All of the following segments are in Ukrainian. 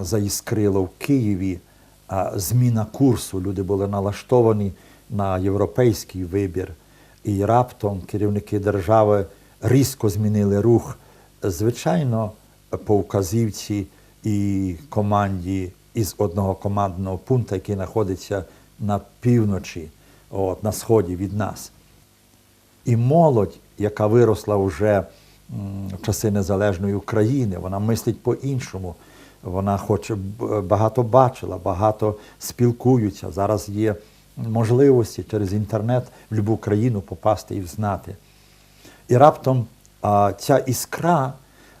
заіскрило в Києві зміна курсу. Люди були налаштовані на європейський вибір. І раптом керівники держави різко змінили рух. Звичайно, по вказівці і команді із одного командного пункту, який знаходиться на півночі, от, на сході від нас. І молодь, яка виросла вже в часи незалежної України, вона мислить по-іншому. Вона хоче багато бачила, багато спілкуються. Зараз є можливості через інтернет в будь-яку країну попасти і знати. І раптом ця іскра,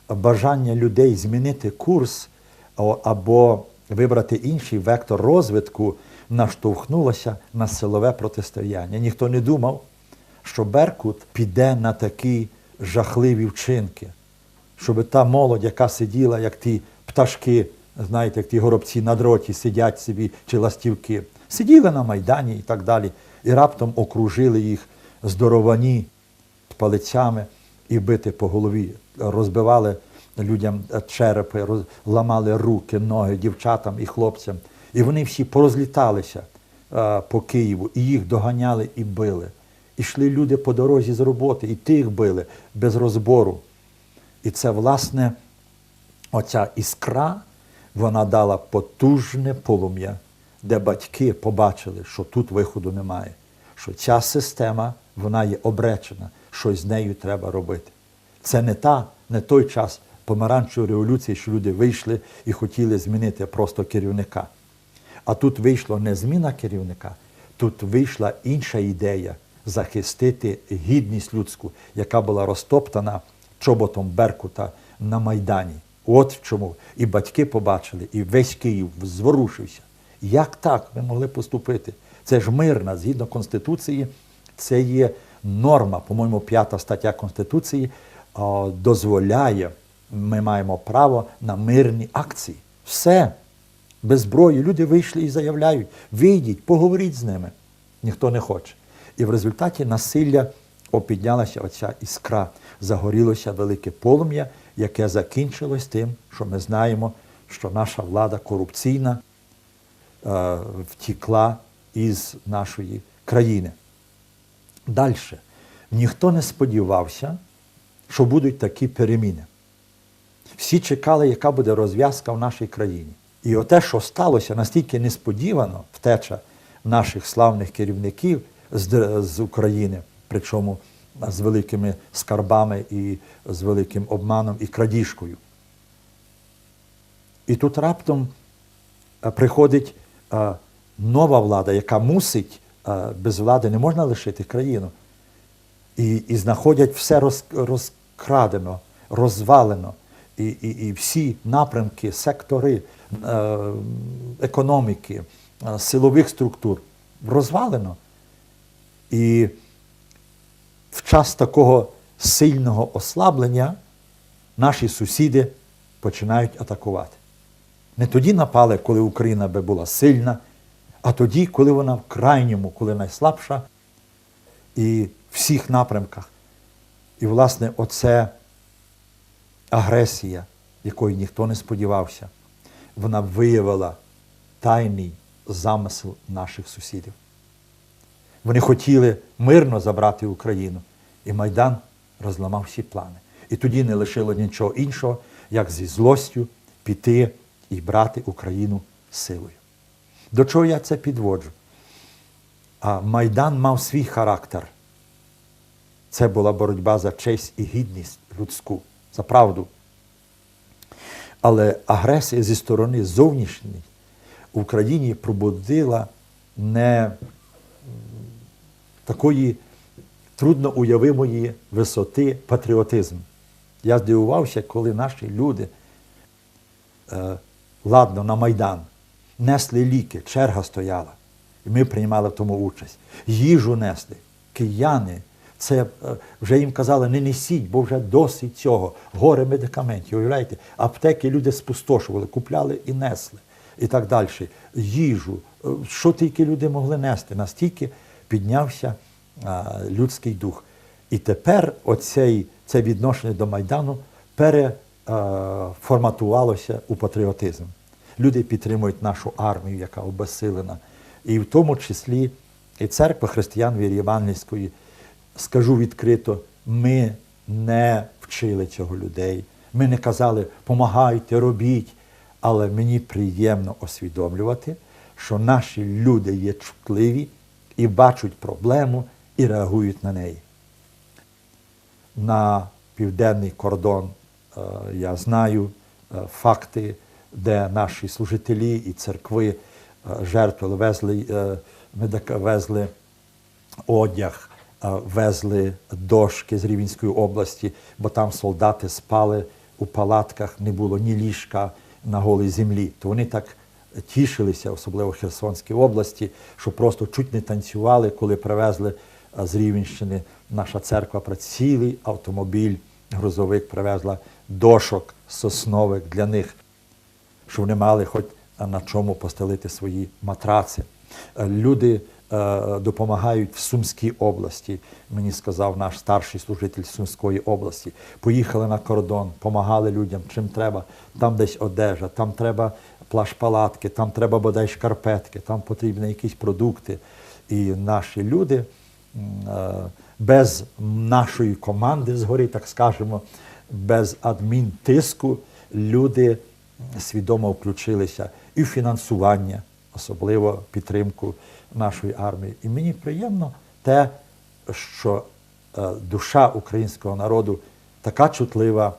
бажання людей змінити курс або вибрати інший вектор розвитку, наштовхнулося на силове протистояння. Ніхто не думав, що Беркут піде на такі жахливі вчинки, щоб та молодь, яка сиділа, як ті пташки, знаєте, як ті горобці на дроті сидять собі чи ластівки, сиділи на Майдані і так далі, і раптом окружили їх здоровані палицями і бити по голові, розбивали людям черепи, роз- ламали руки, ноги дівчатам і хлопцям. І вони всі порозліталися е, по Києву, і їх доганяли і били. І йшли люди по дорозі з роботи, і тих били без розбору. І це, власне, оця іскра, вона дала потужне полум'я, де батьки побачили, що тут виходу немає, що ця система вона є обречена, щось з нею треба робити. Це не та, не той час помаранчевої революції, що люди вийшли і хотіли змінити просто керівника. А тут вийшла не зміна керівника, тут вийшла інша ідея захистити гідність людську, яка була розтоптана чоботом Беркута на Майдані. От в чому. І батьки побачили, і весь Київ зворушився. Як так ми могли поступити? Це ж мирна, згідно Конституції, це є норма, по-моєму, п'ята стаття Конституції а, дозволяє, ми маємо право на мирні акції. Все. Без зброї люди вийшли і заявляють: вийдіть, поговоріть з ними. Ніхто не хоче. І в результаті насилля опіднялася оця іскра, загорілося велике полум'я, яке закінчилось тим, що ми знаємо, що наша влада корупційна е, втікла із нашої країни. Далі. Ніхто не сподівався, що будуть такі переміни. Всі чекали, яка буде розв'язка в нашій країні. І оте, що сталося настільки несподівано, втеча наших славних керівників з, з України, причому з великими скарбами і з великим обманом і крадіжкою. І тут раптом е, приходить е, нова влада, яка мусить, е, без влади не можна лишити країну. І, і знаходять все роз, розкрадено, розвалено. І, і, і всі напрямки, сектори е, економіки, е, силових структур розвалено. І в час такого сильного ослаблення наші сусіди починають атакувати. Не тоді напали, коли Україна би була сильна, а тоді, коли вона в крайньому, коли найслабша, і в всіх напрямках. І, власне, оце агресія, якої ніхто не сподівався, вона виявила тайний замисел наших сусідів. Вони хотіли мирно забрати Україну, і Майдан розламав всі плани. І тоді не лишило нічого іншого, як зі злостю піти і брати Україну силою. До чого я це підводжу? А Майдан мав свій характер. Це була боротьба за честь і гідність людську, за правду. Але агресія зі сторони зовнішньої в Україні пробудила не такої трудно уявимої висоти патріотизм. Я здивувався, коли наші люди, е, ладно, на Майдан, несли ліки, черга стояла. І ми приймали в тому участь. Їжу несли. Кияни. Це е, вже їм казали, не несіть, бо вже досить цього. Горе медикаментів. Уявляєте, аптеки люди спустошували, купляли і несли. І так далі. Їжу. Е, Що тільки люди могли нести, настільки піднявся людський дух. І тепер оцей, це відношення до Майдану переформатувалося у патріотизм. Люди підтримують нашу армію, яка обесилена. І в тому числі і церква християн віри Євангельської, скажу відкрито, ми не вчили цього людей. Ми не казали, помагайте, робіть. Але мені приємно усвідомлювати, що наші люди є чутливі і бачать проблему і реагують на неї. На південний кордон е, я знаю е, факти, де наші служителі і церкви е, жертвували, везли, везли одяг, везли дошки з Рівненської області, бо там солдати спали у палатках, не було ні ліжка на голій землі. То вони так тішилися, особливо Херсонській області, що просто чуть не танцювали, коли привезли е, з Рівенщини наша церква про цілий автомобіль, грузовик привезла дошок соснових для них щоб вони мали хоч на чому постелити свої матраци. Е, Люди е, допомагають в Сумській області. Мені сказав наш старший служитель Сумської області. Поїхали на кордон, допомагали людям, чим треба. Там десь одежа, там треба плащ-палатки, там треба бодай шкарпетки, там потрібні якісь продукти. І наші люди е, без нашої команди згори, так скажемо, без адмінтиску, люди свідомо включилися і в фінансування, особливо підтримку нашої армії. І мені приємно те, що е, душа українського народу така чутлива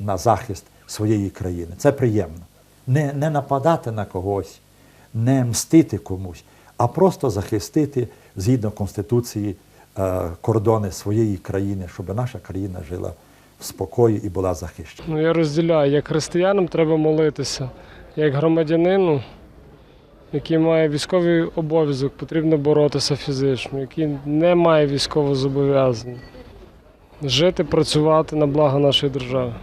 на захист своєї країни. Це приємно. Не, не нападати на когось, не мстити комусь, а просто захистити згідно Конституції е, кордони своєї країни, щоб наша країна жила в спокої і була захищена. Ну, я розділяю, як християнам треба молитися, як громадянину, який має військовий обов'язок, потрібно боротися фізично, який не має військового зобов'язання. Жити, працювати на благо нашої держави.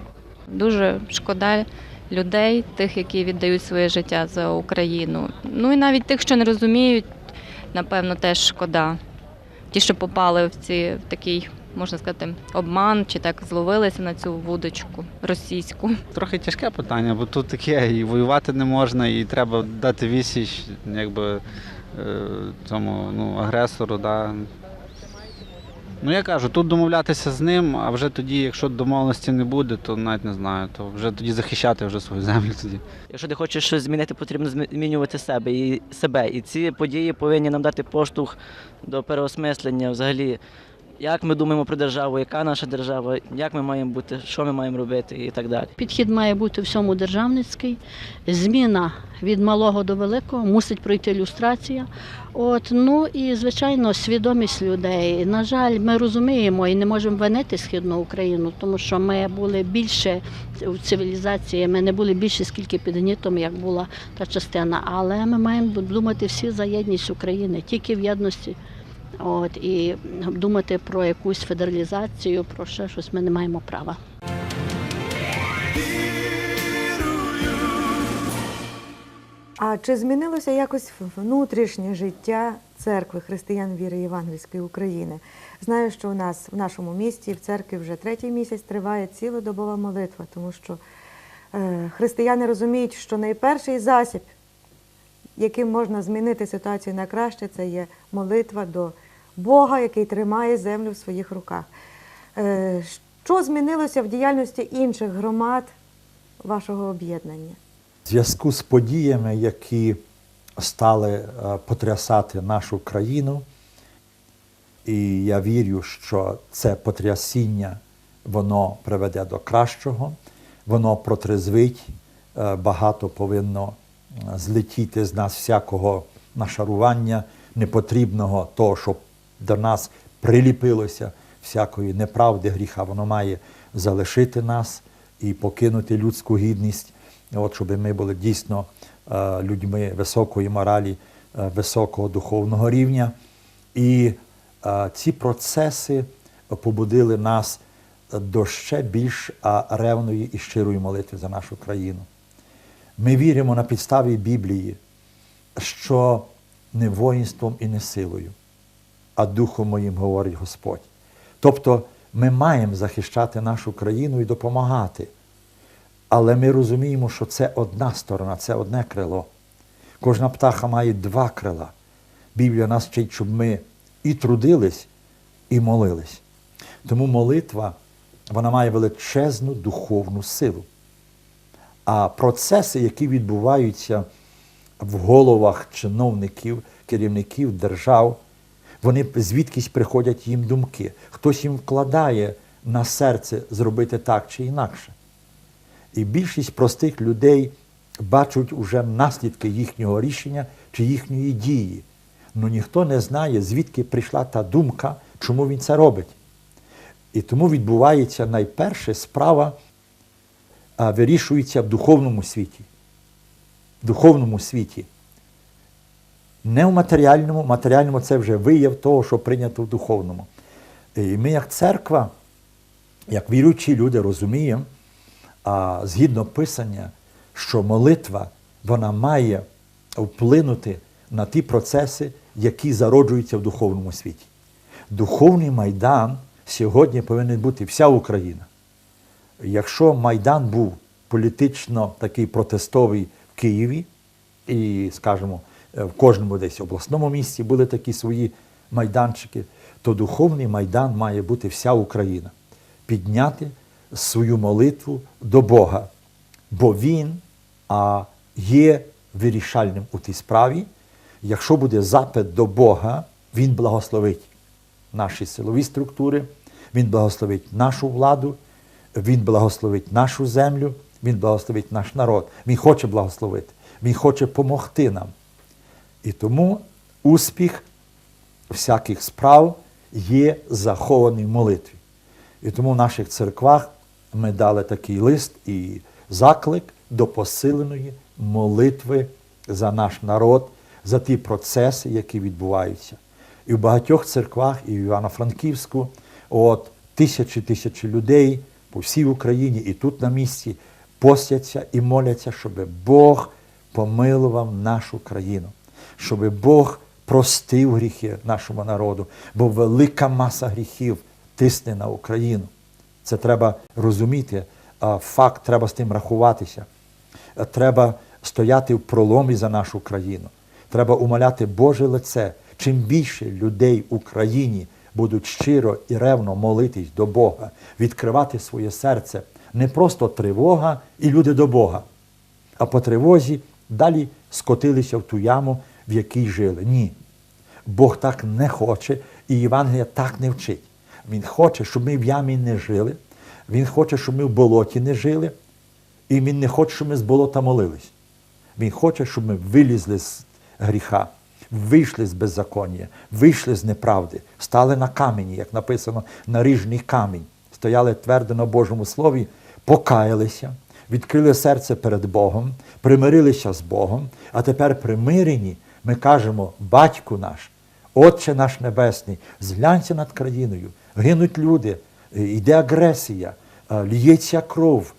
Дуже шкода людей, тих, які віддають своє життя за Україну. Ну і навіть тих, що не розуміють, напевно, теж шкода. Ті, що попали в ці в такий, можна сказати, обман, чи так зловилися на цю вудочку російську. Трохи тяжке питання, бо тут таке, і воювати не можна, і треба дати відсіч, якби е, цьому ну, агресору. Да. Ну я кажу, тут домовлятися з ним, а вже тоді, якщо домовленості не буде, то навіть не знаю, то вже тоді захищати вже свою землю тоді. Якщо ти хочеш щось змінити, потрібно змінювати себе і себе. І ці події повинні нам дати поштовх до переосмислення взагалі, як ми думаємо про державу, яка наша держава, як ми маємо бути, що ми маємо робити і так далі. Підхід має бути всьому державницький. Зміна від малого до великого мусить пройти люстрація. От ну і звичайно свідомість людей. На жаль, ми розуміємо і не можемо винити східну Україну, тому що ми були більше в цивілізації. Ми не були більше скільки під гнітом, як була та частина. Але ми маємо думати всі за єдність України, тільки в єдності. От і думати про якусь федералізацію, про ще щось ми не маємо права. А чи змінилося якось внутрішнє життя церкви християн віри Євангельської України? Знаю, що у нас в нашому місті в церкві вже третій місяць триває цілодобова молитва, тому що е, християни розуміють, що найперший засіб, яким можна змінити ситуацію на краще, це є молитва до Бога, який тримає землю в своїх руках. Е, що змінилося в діяльності інших громад вашого об'єднання? В зв'язку з подіями, які стали е, потрясати нашу країну, і я вірю, що це потрясіння воно приведе до кращого, воно протрезвить, е, багато повинно злетіти з нас всякого нашарування непотрібного, того, що до нас приліпилося всякої неправди, гріха, воно має залишити нас і покинути людську гідність. От, щоб ми були дійсно е, людьми високої моралі, е, високого духовного рівня. І е, ці процеси побудили нас до ще більш ревної і щирої молитви за нашу країну. Ми віримо на підставі Біблії, що не воїнством і не силою, а духом моїм говорить Господь. Тобто ми маємо захищати нашу країну і допомагати. Але ми розуміємо, що це одна сторона, це одне крило. Кожна птаха має два крила. Біблія нас вчить, щоб ми і трудились, і молились. Тому молитва вона має величезну духовну силу. А процеси, які відбуваються в головах чиновників, керівників держав, вони звідкись приходять їм думки. Хтось їм вкладає на серце зробити так чи інакше. І більшість простих людей бачать уже наслідки їхнього рішення чи їхньої дії. Ну ніхто не знає, звідки прийшла та думка, чому він це робить. І тому відбувається найперше справа вирішується в духовному світі. В духовному світі. Не в матеріальному, в матеріальному це вже вияв того, що прийнято в духовному. І ми, як церква, як віруючі люди, розуміємо, а, згідно Писання, що молитва вона має вплинути на ті процеси, які зароджуються в духовному світі. Духовний майдан сьогодні повинен бути вся Україна. Якщо Майдан був політично такий протестовий в Києві, і, скажімо, в кожному десь обласному місті були такі свої майданчики, то духовний майдан має бути вся Україна. Підняти свою молитву до Бога, бо Він а, є вирішальним у тій справі. Якщо буде запит до Бога, Він благословить наші силові структури, Він благословить нашу владу, Він благословить нашу землю, Він благословить наш народ. Він хоче благословити, Він хоче допомогти нам. І тому успіх всяких справ є захований в молитві. І тому в наших церквах ми дали такий лист і заклик до посиленої молитви за наш народ, за ті процеси, які відбуваються. І в багатьох церквах, і в Івано-Франківську, от тисячі тисячі людей по всій Україні і тут на місці постяться і моляться, щоб Бог помилував нашу країну, щоб Бог простив гріхи нашому народу, бо велика маса гріхів тисне на Україну. Це треба розуміти. Факт, треба з тим рахуватися. Треба стояти в проломі за нашу країну. Треба умоляти Боже лице. Чим більше людей в Україні будуть щиро і ревно молитись до Бога, відкривати своє серце, не просто тривога і люди до Бога, а по тривозі далі скотилися в ту яму, в якій жили. Ні. Бог так не хоче, і Євангелія так не вчить. Він хоче, щоб ми в ямі не жили, Він хоче, щоб ми в болоті не жили, і Він не хоче, щоб ми з болота молились. Він хоче, щоб ми вилізли з гріха, вийшли з беззаконня, вийшли з неправди, стали на камені, як написано, на ріжний камінь, стояли твердо на Божому Слові, покаялися, відкрили серце перед Богом, примирилися з Богом, а тепер примирені ми кажемо, Батьку наш, Отче наш Небесний, зглянься над країною, гинуть люди, е, йде агресія, е, ліється кров,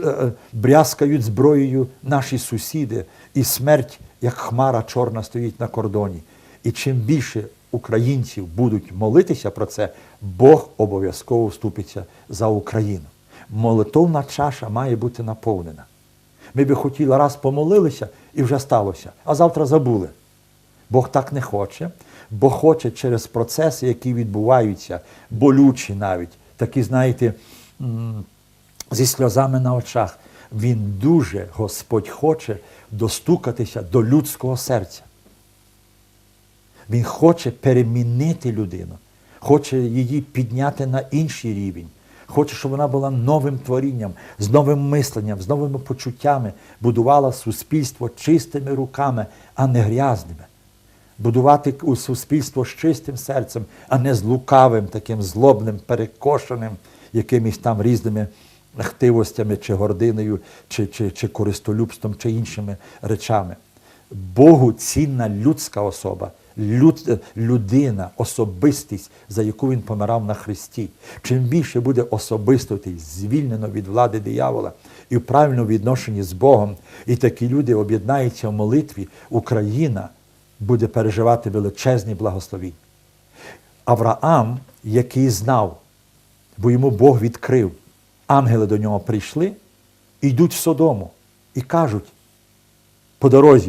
е, брязкають зброєю наші сусіди, і смерть, як хмара чорна, стоїть на кордоні. І чим більше українців будуть молитися про це, Бог обов'язково вступиться за Україну. Молитовна чаша має бути наповнена. Ми би хотіли раз помолилися і вже сталося, а завтра забули. Бог так не хоче, бо хоче через процеси, які відбуваються, болючі навіть, такі, знаєте, зі сльозами на очах. Він дуже, Господь хоче достукатися до людського серця. Він хоче перемінити людину, хоче її підняти на інший рівень. Хоче, щоб вона була новим творінням, з новим мисленням, з новими почуттями, будувала суспільство чистими руками, а не грязними. Будувати у суспільство з чистим серцем, а не з лукавим, таким злобним, перекошеним, якимись там різними хтивостями, чи гординою, чи, чи, чи користолюбством, чи іншими речами. Богу цінна людська особа, люд, людина, особистість, за яку він помирав на Христі. Чим більше буде особистостей звільнено від влади диявола і в правильному відношенні з Богом, і такі люди об'єднаються в молитві, Україна буде переживати величезні благословіння. Авраам, який знав, бо йому Бог відкрив, ангели до нього прийшли йдуть в Содому і кажуть по дорозі,